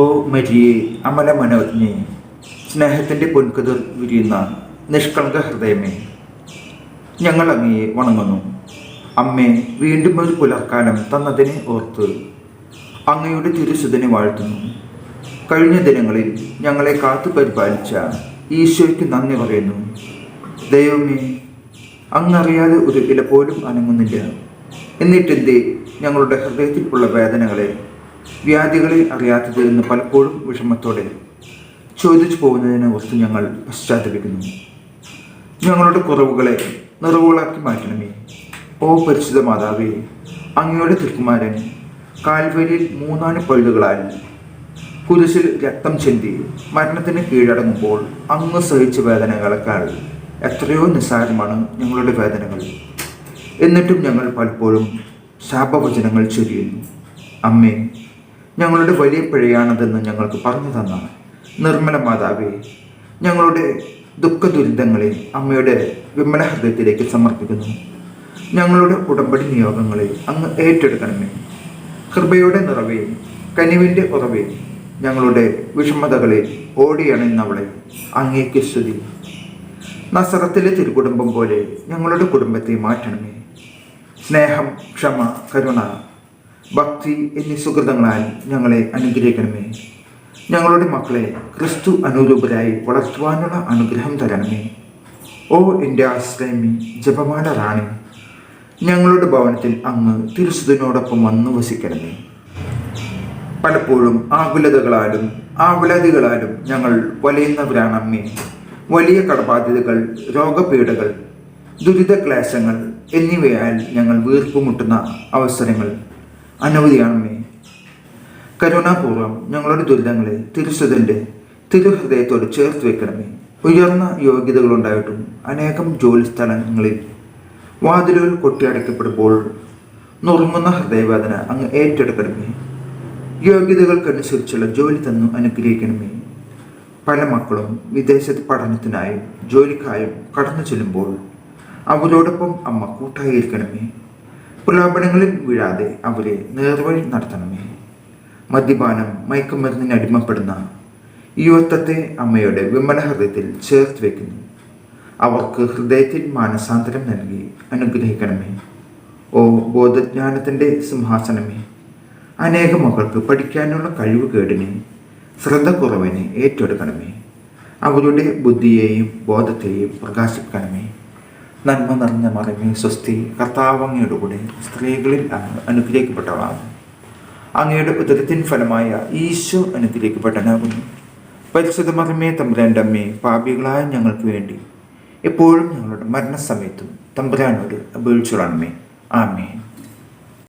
ഓ മരിയെ അമല മനോജ്ഞെ സ്നേഹത്തിന്റെ പൊൻകുതിർ വിരിയുന്ന നിഷ്കളങ്ക ഹൃദയമേ ഞങ്ങൾ അങ്ങയെ വണങ്ങുന്നു. അമ്മേ വീണ്ടും ഒരു പുലർക്കാലം തന്നതിനെ ഓർത്ത് അങ്ങയുടെ തിരുസുതനെ വാഴ്ത്തുന്നു. കഴിഞ്ഞ ദിനങ്ങളിൽ ഞങ്ങളെ കാത്തു പരിപാലിച്ച ഈശോയ്ക്ക് നന്ദി പറയുന്നു. ദൈവമേ അങ്ങറിയാതെ ഒരു ഇല പോലും അനങ്ങുന്നില്ല. എന്നിട്ടെന്തേ ഞങ്ങളുടെ ഹൃദയത്തിൽ ഉള്ള വേദനകളെ വ്യാധികളെ അറിയാത്തത് എന്ന് പലപ്പോഴും വിഷമത്തോടെ ചോദിച്ചു പോകുന്നതിനെ ഓർത്ത് ഞങ്ങൾ പശ്ചാത്തപിക്കുന്നു. ഞങ്ങളുടെ കുറവുകളെ നിറവുകളാക്കി മാറ്റണമേ. ഓ പരിശുദ്ധ മാതാവേ അങ്ങയുടെ തിരുക്കുമാരൻ കാൽവരിയിൽ മൂന്നാൽ പഴുതുകളാൽ കുരിശിൽ രക്തം ചിന്തി മരണത്തിന് കീഴടങ്ങുമ്പോൾ അങ്ങ് സഹിച്ച വേദനകളെക്കാൾ എത്രയോ നിസ്സാരമാണ് ഞങ്ങളുടെ വേദനകൾ. എന്നിട്ടും ഞങ്ങൾ പലപ്പോഴും ശാപവചനങ്ങൾ ചൊരിയുന്നു. അമ്മേ ഞങ്ങളുടെ വലിയ പിഴയാണതെന്ന് ഞങ്ങൾക്ക് പറഞ്ഞു തന്നാണ് നിർമ്മല മാതാവേ ഞങ്ങളുടെ ദുഃഖ ദുരിതങ്ങളെ അമ്മയുടെ വിമല ഹൃദയത്തിലേക്ക് സമർപ്പിക്കുന്നു. ഞങ്ങളുടെ ഉടമ്പടി നിയോഗങ്ങളെ അങ്ങ് ഏറ്റെടുക്കണമേ. കൃപയുടെ നിറവേ കനിവിന്റെ ഉറവേ ഞങ്ങളുടെ വിഷമതകളെ ഓടിയണയുന്നവളെ അങ്ങേക്ക് സ്തുതി. നസറത്തിലെ തിരുകുടുംബം പോലെ ഞങ്ങളുടെ കുടുംബത്തെ മാറ്റണമേ. സ്നേഹം ക്ഷമ കരുണ ഭക്തി എന്നീ സുഹൃതങ്ങളാൽ ഞങ്ങളെ അനുഗ്രഹിക്കണമേ. ഞങ്ങളുടെ മക്കളെ ക്രിസ്തു അനുരൂപരായി വളർത്തുവാനുള്ള അനുഗ്രഹം തരണമേ. ഓ എന്റെ ആശ്രയമി ജപമാല റാണി ഞങ്ങളുടെ ഭവനത്തിൽ അങ്ങ് തിരുസുതനോടൊപ്പം വന്നു വസിക്കണമേ. പലപ്പോഴും ആകുലതകളാലും ആകുലതകളാലും ഞങ്ങൾ വലയുന്നവരാണ് അമ്മേ വലിയ കടബാധ്യതകൾ രോഗപീഠകൾ ദുരിതക്ലേശങ്ങൾ എന്നിവയാൽ ഞങ്ങൾ വീർപ്പുമുട്ടുന്ന അവസരങ്ങൾ അനവധിയാണമേ കരുണാപൂർവം ഞങ്ങളുടെ ദുരിതങ്ങളെ തിരുസുതന്റെ തിരുഹൃദയത്തോട് ചേർത്ത് വെക്കണമേ. ഉയർന്ന യോഗ്യതകളുണ്ടായിട്ടും അനേകം ജോലി സ്ഥലങ്ങളിൽ വാതിലുകൾ കൊട്ടിയടക്കപ്പെടുമ്പോൾ നുറുങ്ങുന്ന ഹൃദയവേദന അങ്ങ് ഏറ്റെടുക്കണമേ. യോഗ്യതകൾക്കനുസരിച്ചുള്ള ജോലി തന്നു അനുഗ്രഹിക്കണമേ. പല മക്കളും വിദേശത്ത് പഠനത്തിനായും ജോലിക്കായും കടന്നു ചെല്ലുമ്പോൾ അവരോടൊപ്പം അമ്മ കൂട്ടായിരിക്കണമേ. പ്രലോഭനങ്ങളിൽ വീഴാതെ അവരെ നേർവഴി നടത്തണമേ. മദ്യപാനം മയക്കുമരുന്നിന് അടിമപ്പെടുന്ന യുവത്വത്തെ അമ്മയുടെ വിമല ഹൃദയത്തിൽ ചേർത്ത് വയ്ക്കുന്നു അവർക്ക് ഹൃദയത്തിൽ മാനസാന്തരം നൽകി അനുഗ്രഹിക്കണമേ. ഓ ബോധജ്ഞാനത്തിന്റെ സിംഹാസനമേ അനേക മക്കൾക്ക് പഠിക്കാനുള്ള കഴിവ് കേടിനെ ശ്രദ്ധ കുറവിനെ ഏറ്റെടുക്കണമേ. അവരുടെ ബുദ്ധിയെയും ബോധത്തെയും പ്രകാശിപ്പിക്കണമേ. നന്മ നിറഞ്ഞ മറിമേ സ്വസ്തി കർത്താവങ്ങയുടെ കൂടെ സ്ത്രീകളിൽ അങ്ങ് അനുഗ്രഹിക്കപ്പെട്ടവളാണ്. അങ്ങയുടെ ഉദരത്തിൻ ഫലമായ ഈശോ അനുഗ്രഹിക്കപ്പെട്ടനാകുന്നു പരിശുദ്ധ മറിമേ തമ്പുരാന്റെ പാപികളായ ഞങ്ങൾക്ക് വേണ്ടി എപ്പോഴും ഞങ്ങളുടെ മരണസമയത്തും തമ്പുരാനോട് അപേക്ഷിച്ചോളണമേ ആമേ